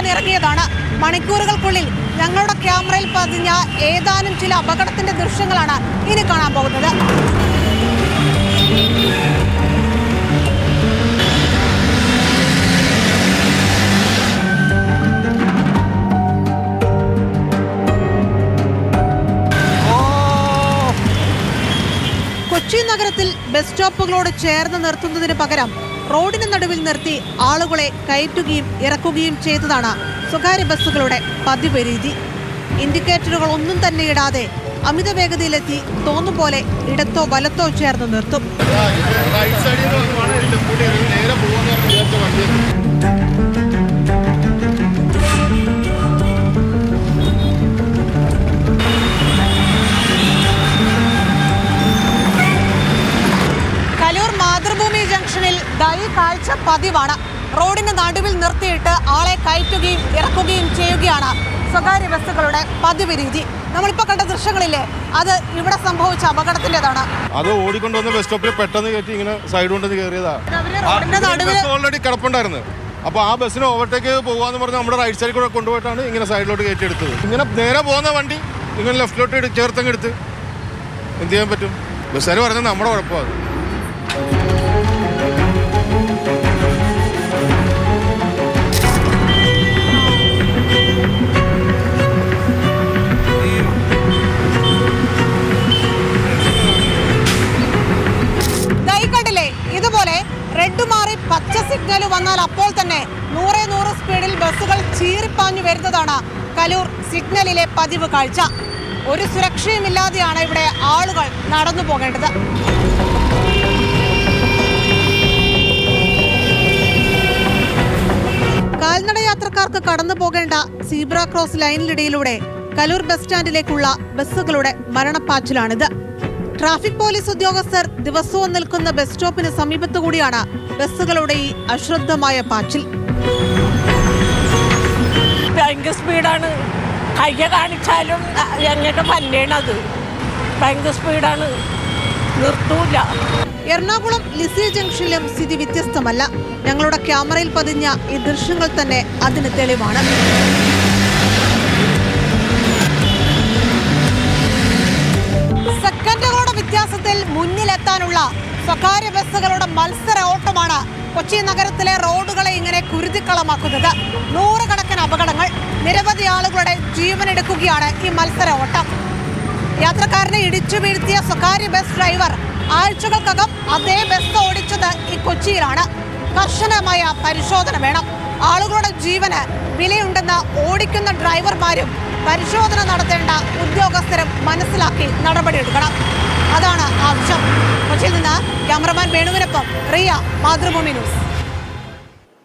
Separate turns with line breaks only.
രക്ഷപ്പെടുത്താൻ ഇറങ്ങിയതാണ്. മണിക്കൂറുകൾക്കുള്ളിൽ ഞങ്ങളുടെ ക്യാമറയിൽ പതിഞ്ഞ ഏതാനും ചില അപകടത്തിന്റെ ദൃശ്യങ്ങളാണ് ഇനി കാണാൻ പോകുന്നത്. കൊച്ചി നഗരത്തിൽ ബസ് സ്റ്റോപ്പുകളോട് ചേർന്ന് നിർത്തുന്നതിന് പകരം റോഡിന് നടുവിൽ നിർത്തി ആളുകളെ കയറ്റുകയും ഇറക്കുകയും ചെയ്തതാണ് സ്വകാര്യ ബസ്സുകളുടെ പതിവ് രീതി ഇൻഡിക്കേറ്ററുകൾ ഒന്നും തന്നെ ഇടാതെ അമിത വേഗതയിലെത്തി തോന്നും പോലെ ഇടത്തോ വലത്തോ ചേർന്ന് നിർത്തും. ദൈ കാഴ്ച പതിവാണ്. റോഡിന്റെ നടുവിൽ നിർത്തിയിട്ട് ആളെ കയറ്റുകയും ഇറക്കുകയും ചെയ്യുകയാണ് സ്വകാര്യ ബസ്സുകളുടെ പതിവ് രീതി. നമ്മളിപ്പോൾ കണ്ട ദൃശ്യങ്ങളില്ലേ അത് ഇവിടെ സംഭവിച്ച അപകടത്തിന്റെതാണ്
അത് ഓടിക്കൊണ്ടുവന്ന് ബസ് സ്റ്റോപ്പിൽ പെട്ടെന്ന് കയറ്റി ഇങ്ങനെ സൈഡ് കൊണ്ടുവന്ന് കയറിയതാ.
അവർ റോഡിന്റെ നടുവിൽ
ഓൾറെഡി കിടപ്പുണ്ടായിരുന്നു. അപ്പൊ ആ ബസ്സിന് ഓവർടേക്ക് പോകാന്ന് പറഞ്ഞ് നമ്മുടെ റൈറ്റ് സൈഡിൽ കൂടെ കൊണ്ടുപോയിട്ടാണ് ഇങ്ങനെ സൈഡിലോട്ട് കയറ്റി എടുത്തത് ഇങ്ങനെ നേരെ പോകുന്ന വണ്ടി ഇങ്ങനെ ലെഫ്റ്റിലോട്ട് ചേർത്തങ്ങെടുത്ത് ചേർത്തങ്ങ് എന്ത് ചെയ്യാൻ പറ്റും? ബസ്സുകാർ പറഞ്ഞത് നമ്മുടെ കുഴപ്പമാണ്
പച്ച സിഗ്നൽ വന്നാൽ അപ്പോൾ തന്നെ നൂറെ നൂറ് സ്പീഡിൽ ബസ്സുകൾ ചീറിപ്പാഞ്ഞു വരുന്നതാണ് കലൂർ സിഗ്നലിലെ പതിവ് കാഴ്ച. ഒരു സുരക്ഷയുമില്ലാതെയാണ് ഇവിടെ ആളുകൾ നടന്നു പോകേണ്ടത്. കാൽനട യാത്രക്കാർക്ക് കടന്നു പോകേണ്ട സീബ്ര ക്രോസ് ലൈനിനിടയിലൂടെ കലൂർ ബസ് സ്റ്റാൻഡിലേക്കുള്ള ബസ്സുകളുടെ മരണപ്പാച്ചിലാണിത്. ട്രാഫിക് പോലീസ് ഉദ്യോഗസ്ഥർ ദിവസവും നിൽക്കുന്ന ബസ് സ്റ്റോപ്പിന് സമീപത്തുകൂടിയാണ് ബസ്സുകളുടെ ഈ അശ്രദ്ധമായ പാച്ചിൽ.
ഭയങ്കര സ്പീഡാണ്. കയ്യ കാണിച്ചാലും എങ്ങനെ പന്നേണത് ഭയങ്കര സ്പീഡാണ്. നിർത്തൂല.
എറണാകുളം ലിസി ജംഗ്ഷനിലും സ്ഥിതി വ്യത്യസ്തമല്ല. ഞങ്ങളുടെ ക്യാമറയിൽ പതിഞ്ഞ ഈ ദൃശ്യങ്ങൾ തന്നെ അതിന് തെളിവാണ്. വ്യത്യാസത്തിൽ മുന്നിലെത്താനുള്ള സ്വകാര്യ ബസ്സുകളുടെ മത്സര ഓട്ടമാണ് കൊച്ചി നഗരത്തിലെ റോഡുകളെ ഇങ്ങനെ കുരുതിക്കളമാക്കുന്നത്. നൂറുകണക്കിന് അപകടങ്ങൾ നിരവധി ആളുകളുടെ ജീവനെടുക്കുകയാണ് ഈ മത്സര ഓട്ടം. യാത്രക്കാരനെ ഇടിച്ചു വീഴ്ത്തിയ സ്വകാര്യ ബസ് ഡ്രൈവർ ആഴ്ചകൾക്കകം അതേ ബസ് ഓടിച്ചത് ഈ കൊച്ചിയിലാണ്. കർശനമായ പരിശോധന വേണം. ആളുകളുടെ ജീവന് വിലയുണ്ടെന്ന് ഓടിക്കുന്ന ഡ്രൈവർമാരും പരിശോധന നടത്തേണ്ട ഉദ്യോഗസ്ഥരും മനസ്സിലാക്കി നടപടിയെടുക്കണം. അതാണ് ആവശ്യം കൊച്ചിയിൽ നിന്ന് ക്യാമറമാൻ വേണുവിനൊപ്പം റിയ മാതൃഭൂമി ന്യൂസ്.